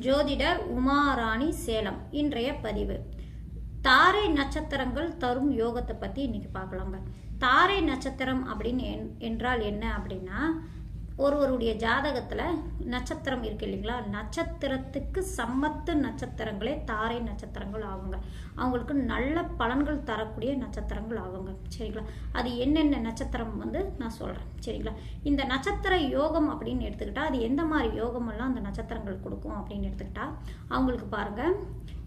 ஜோதிடர் உமாராணி சேலம் இன்றைய பதிவு. தாரை நட்சத்திரங்கள் தரும் யோகத்தை பற்றி இன்னைக்கு பார்க்கலாங்க. தாரை நட்சத்திரம் அப்படின்னு என்- என்றால் என்ன அப்படின்னா ஒருவருடைய ஜாதகத்தில் நட்சத்திரம் இருக்கு இல்லைங்களா? நட்சத்திரத்துக்கு சம்மத்து நட்சத்திரங்களே தாரை நட்சத்திரங்கள் ஆகுங்க. அவங்களுக்கு நல்ல பலன்கள் தரக்கூடிய நட்சத்திரங்கள் ஆகுங்க. சரிங்களா? அது என்னென்ன நட்சத்திரம் வந்து நான் சொல்கிறேன் சரிங்களா? இந்த நட்சத்திர யோகம் அப்படின்னு எடுத்துக்கிட்டால் அது எந்த மாதிரி யோகமெல்லாம் அந்த நட்சத்திரங்கள் கொடுக்கும் அப்படின்னு எடுத்துக்கிட்டால் அவங்களுக்கு பாருங்கள்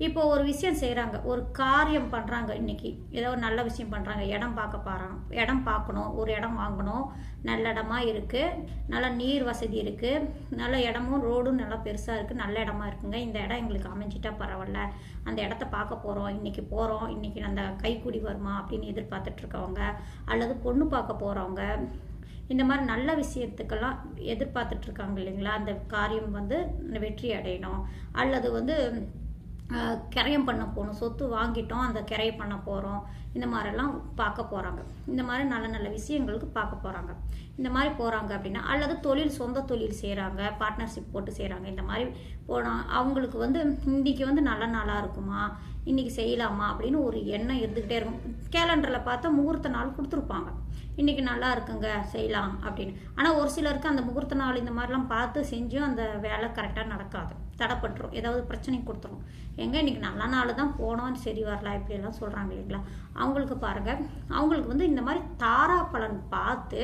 இப்போ ஒரு விஷயம் செய்கிறாங்க ஒரு காரியம் பண்ணுறாங்க இன்னைக்கு. ஏதோ ஒரு நல்ல விஷயம் பண்ணுறாங்க இடம் பார்க்க போகிறாங்க இடம் பார்க்கணும். ஒரு இடம் வாங்கணும். நல்ல இடமா இருக்குது நல்ல நீர் வசதி இருக்குது நல்ல இடமும் ரோடும் நல்லா பெருசாக இருக்குது நல்ல இடமா இருக்குங்க. இந்த இடம் எங்களுக்கு அமைஞ்சிட்டா பரவாயில்ல. அந்த இடத்த பார்க்க போகிறோம் இன்னைக்கு போகிறோம் இன்னைக்கு அந்த கைக்கூடி வருமா அப்படின்னு எதிர்பார்த்துட்டு இருக்கவங்க அல்லது பொண்ணு பார்க்க போகிறவங்க இந்த மாதிரி நல்ல விஷயத்துக்கெல்லாம் எதிர்பார்த்துட்டு இருக்காங்க இல்லைங்களா? அந்த காரியம் வந்து வெற்றி அடையணும். அல்லது வந்து கிரயம் பண்ண போகணும். சொத்து வாங்கிட்டோம் அந்த கிரயம் பண்ண போகிறோம் இந்த மாதிரிலாம் பார்க்க போகிறாங்க இந்த மாதிரி நல்ல நல்ல விஷயங்களுக்கு பார்க்க போகிறாங்க இந்த மாதிரி போகிறாங்க அப்படின்னா அல்லது தொழில் சொந்த தொழில் செய்கிறாங்க பார்ட்னர்ஷிப் போட்டு செய்கிறாங்க இந்த மாதிரி போனால் அவங்களுக்கு வந்து இன்றைக்கி வந்து நல்ல நாளாக இருக்குமா? இன்றைக்கி செய்யலாமா? அப்படின்னு ஒரு எண்ணம் இருந்துக்கிட்டே இருக்கும். கேலண்டரில் பார்த்தா முகூர்த்த நாள் கொடுத்துருப்பாங்க. இன்னைக்கு நல்லா இருக்குங்க செய்யலாம் அப்படின்னு. ஆனால் ஒரு சிலருக்கு அந்த முகூர்த்த நாள் இந்த மாதிரிலாம் பார்த்து செஞ்சும் அந்த வேலை கரெக்டாக நடக்காது. தடைப்பட்டுரும். ஏதாவது பிரச்சனை கொடுத்துரும். எங்க இன்றைக்கி நல்ல நாள் தான் போனோம் சரி வரலாம் இப்படியெல்லாம் சொல்கிறாங்க இல்லைங்களா? அவங்களுக்கு பாருங்கள் அவங்களுக்கு வந்து இந்த மாதிரி தாரா பலன் பார்த்து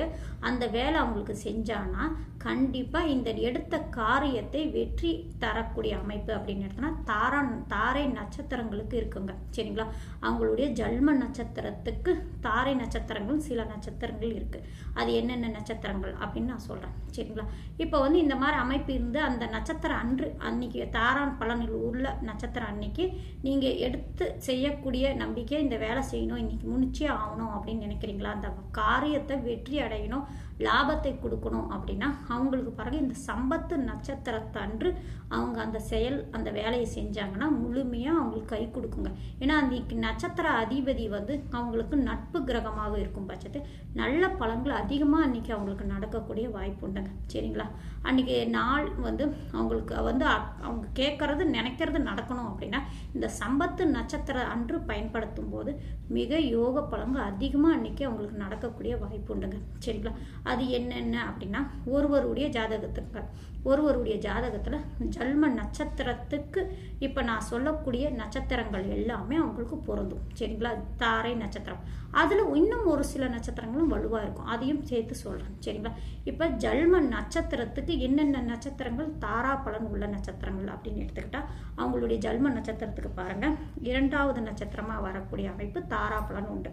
அந்த வேலை அவங்களுக்கு செஞ்சான்னா கண்டிப்பாக இந்த எடுத்த காரியத்தை வெற்றி தரக்கூடிய அமைப்பு அப்படின்னு எடுத்தோன்னா தாரா தாரை நட்சத்திரங்களுக்கு இருக்குங்க. சரிங்களா? அவங்களுடைய ஜல்ம நட்சத்திரத்துக்கு தாரை நட்சத்திரங்கள் சில நட்சத்திரங்கள் இருக்குது அது என்னென்ன நட்சத்திரங்கள் அப்படின்னு நான் சொல்கிறேன் சரிங்களா? இப்போ வந்து இந்த மாதிரி அமைப்பு இருந்து அந்த நட்சத்திரம் அன்று அன்னைக்கு தாரான் பலனில் உள்ள நட்சத்திரம் அன்னைக்கு நீங்கள் எடுத்து செய்யக்கூடிய நம்பிக்கை இந்த வேலை செய்யணும் இன்னைக்கு முடிச்சே ஆகணும் அப்படின்னு நினைக்கிறீங்களா? அந்த காரியத்தை வெற்றி அடையணும். லாபத்தை கொடுக்கணும் அப்படின்னா அவங்களுக்கு பிறகு இந்த சம்பத்து நட்சத்திரத்தன்று அவங்க அந்த செயல் அந்த வேலையை செஞ்சாங்கன்னா முழுமையாக அவங்களுக்கு கை கொடுக்குங்க. ஏன்னா அந்த நட்சத்திர அதிபதி வந்து அவங்களுக்கு நட்பு கிரகமாக இருக்கும் பட்சத்தில் நல்ல பலன்கள் அதிகமாக அன்னைக்கு அவங்களுக்கு நடக்கக்கூடிய வாய்ப்பு உண்டுங்க. சரிங்களா? அன்னைக்கு நாள் வந்து அவங்களுக்கு வந்து அவங்க கேட்கறது நினைக்கிறது நடக்கணும் அப்படின்னா இந்த சம்பத்து நட்சத்திர அன்று பயன்படுத்தும் போது மிக யோக பலன்கள் அதிகமாக அன்றைக்கி அவங்களுக்கு நடக்கக்கூடிய வாய்ப்பு உண்டுங்க. சரிங்களா? அது என்னென்ன அப்படின்னா ஒருவருடைய ஜாதகத்துக்கு ஒருவருடைய ஜாதகத்தில் ஜல்ம நட்சத்திரத்துக்கு இப்போ நான் சொல்லக்கூடிய நட்சத்திரங்கள் எல்லாமே அவங்களுக்கு பொருந்தும். சரிங்களா? தாரை நட்சத்திரம். அதில் இன்னும் ஒரு சில நட்சத்திரங்களும் வலுவாக இருக்கும். அதையும் சேர்த்து சொல்கிறேன் சரிங்களா? இப்போ ஜல்ம நட்சத்திரத்துக்கு என்னென்ன நட்சத்திரங்கள் தாரா பலன் உள்ள நட்சத்திரங்கள் அப்படின்னு எடுத்துக்கிட்டால் அவங்களுடைய ஜல்ம நட்சத்திரத்துக்கு பாருங்க. இரண்டாவது நட்சத்திரமாக வரக்கூடிய அமைப்பு தாரா உண்டு.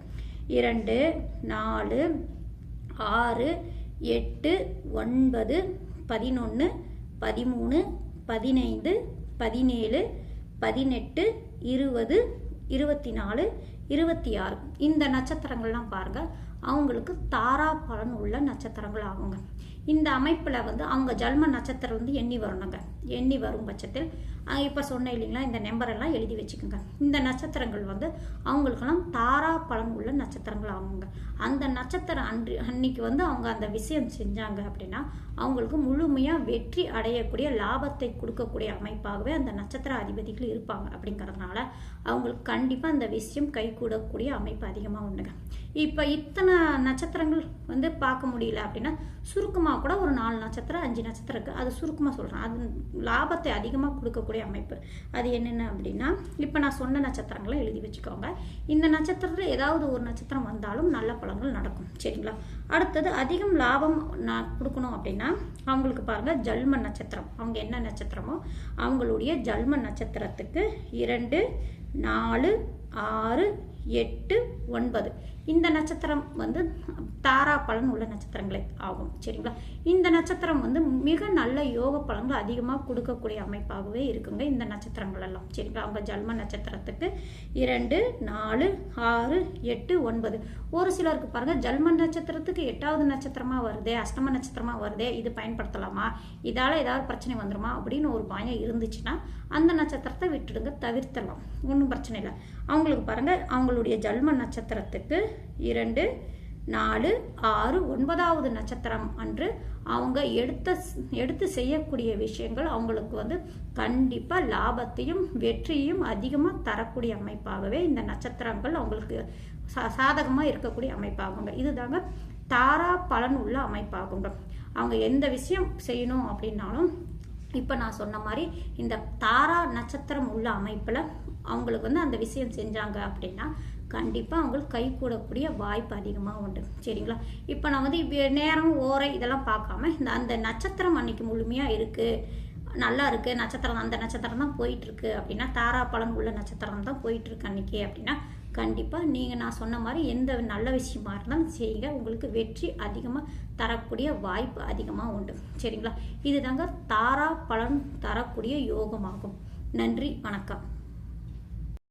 இரண்டு நாலு ஆறு எட்டு ஒன்பது பதினொன்று பதிமூணு பதினைந்து பதினேழு பதினெட்டு இருபது இருபத்தி நாலு இருபத்தி ஆறு இந்த நட்சத்திரங்கள்லாம் பாருங்க. அவங்களுக்கு தாரா பலன் உள்ள நட்சத்திரங்கள் ஆகுங்க. இந்த அமைப்பில் வந்து அவங்க ஜல்ம நட்சத்திரம் வந்து எண்ணி வரணுங்க எண்ணி வரும் பட்சத்தில் இப்போ சொன்னேன் இல்லைங்களா இந்த நம்பரெல்லாம் எழுதி வச்சுக்கோங்க. இந்த நட்சத்திரங்கள் வந்து அவங்களுக்கெல்லாம் தாரா பலன் உள்ள நட்சத்திரங்கள் ஆகுங்க. அந்த நட்சத்திரம் அன்று அன்னைக்கு வந்து அவங்க அந்த விஷயம் செஞ்சாங்க அப்படின்னா அவங்களுக்கு முழுமையாக வெற்றி அடையக்கூடிய லாபத்தை கொடுக்கக்கூடிய அமைப்பாகவே அந்த நட்சத்திர அதிபதிகள் இருப்பாங்க அப்படிங்கிறதுனால அவங்களுக்கு கண்டிப்பாக அந்த விஷயம் கைகூடக்கூடிய அமைப்பு அதிகமாக உண்டுங்க. இப்போ இத்தனை நட்சத்திரங்கள் வந்து பார்க்க முடியல அப்படின்னா சுருக்கமாக கூட ஒரு நாலு நட்சத்திரம் அஞ்சு நட்சத்திரம் இருக்குது அது சுருக்கமாக சொல்கிறேன் அது லாபத்தை அதிகமாக கொடுக்கக்கூடிய அமைப்பு. அது என்னென்ன அப்படின்னா இப்போ நான் சொன்ன நட்சத்திரங்களை எழுதி வச்சுக்கோங்க. இந்த நட்சத்திரத்தில் ஏதாவது ஒரு நட்சத்திரம் வந்தாலும் நல்ல பலன்கள் நடக்கும். சரிங்களா? அடுத்தது அதிகம் லாபம் நான் கொடுக்கணும் அப்படின்னா அவங்களுக்கு பாருங்கள் ஜல்ம நட்சத்திரம். அவங்க என்ன நட்சத்திரமோ அவங்களுடைய ஜல்ம நட்சத்திரத்துக்கு இரண்டு நாலு ஆறு எட்டு ஒன்பது. இந்த நட்சத்திரம் வந்து தாரா பலன் உள்ள நட்சத்திரங்களே ஆகும். சரிங்களா? இந்த நட்சத்திரம் வந்து மிக நல்ல யோக பலன்கள் அதிகமாக கொடுக்கக்கூடிய அமைப்பாகவே இருக்குங்க இந்த நட்சத்திரங்கள் எல்லாம். சரிங்களா? அவங்க ஜல்ம நட்சத்திரத்துக்கு இரண்டு நாலு ஆறு எட்டு ஒன்பது. ஒரு சிலருக்கு பாருங்க ஜல்ம நட்சத்திரத்துக்கு எட்டாவது நட்சத்திரமா வருதே அஷ்டம நட்சத்திரமா வருதே இது பயன்படுத்தலாமா? இதால ஏதாவது பிரச்சனை வந்துருமா? அப்படின்னு ஒரு பயம் இருந்துச்சுன்னா அந்த நட்சத்திரத்தை விட்டுடுங்க தவிர்த்தலாம் ஒன்றும் பிரச்சனை இல்லை. அவங்களுக்கு பாருங்க உங்களுடைய ஜல்ம நட்சத்திரத்துக்கு இரண்டு நாலு ஆறு ஒன்பதாவது நட்சத்திரம் அன்று அவங்க எடுத்த எடுத்து செய்யக்கூடிய விஷயங்கள் அவங்களுக்கு வந்து கண்டிப்பாக லாபத்தையும் வெற்றியும் அதிகமாக தரக்கூடிய அமைப்பாகவே இந்த நட்சத்திரங்கள் அவங்களுக்கு சா சாதகமாக இருக்கக்கூடிய அமைப்பாகுங்க. இதுதாங்க தாரா பலன் உள்ள அமைப்பாகுங்க. அவங்க எந்த விஷயம் செய்யணும் அப்படின்னாலும் இப்போ நான் சொன்ன மாதிரி இந்த தாரா நட்சத்திரம் உள்ள அமைப்பில் அவங்களுக்கு வந்து அந்த விஷயம் செஞ்சாங்க அப்படின்னா கண்டிப்பாக அவங்களுக்கு கை கூடக்கூடிய வாய்ப்பு அதிகமாக உண்டு. சரிங்களா? இப்போ நான் வந்து இப்போ நேரம் ஓரை இதெல்லாம் பார்க்காம இந்த அந்த நட்சத்திரம் அன்னைக்கு முழுமையாக இருக்குது நல்லா இருக்குது நட்சத்திரம் அந்த நட்சத்திரம் தான் போயிட்டுருக்கு அப்படின்னா தாரா பலன் உள்ள நட்சத்திரம் தான் போயிட்டுருக்கு அன்னைக்கு அப்படின்னா கண்டிப்பாக நீங்கள் நான் சொன்ன மாதிரி எந்த நல்ல விஷயமா இருந்தாலும் செய்யுங்க. உங்களுக்கு வெற்றி அதிகமாக தரக்கூடிய வாய்ப்பு அதிகமாக உண்டு. சரிங்களா? இதுதாங்க தாரா பலன் தரக்கூடிய யோகமாகும். நன்றி வணக்கம்.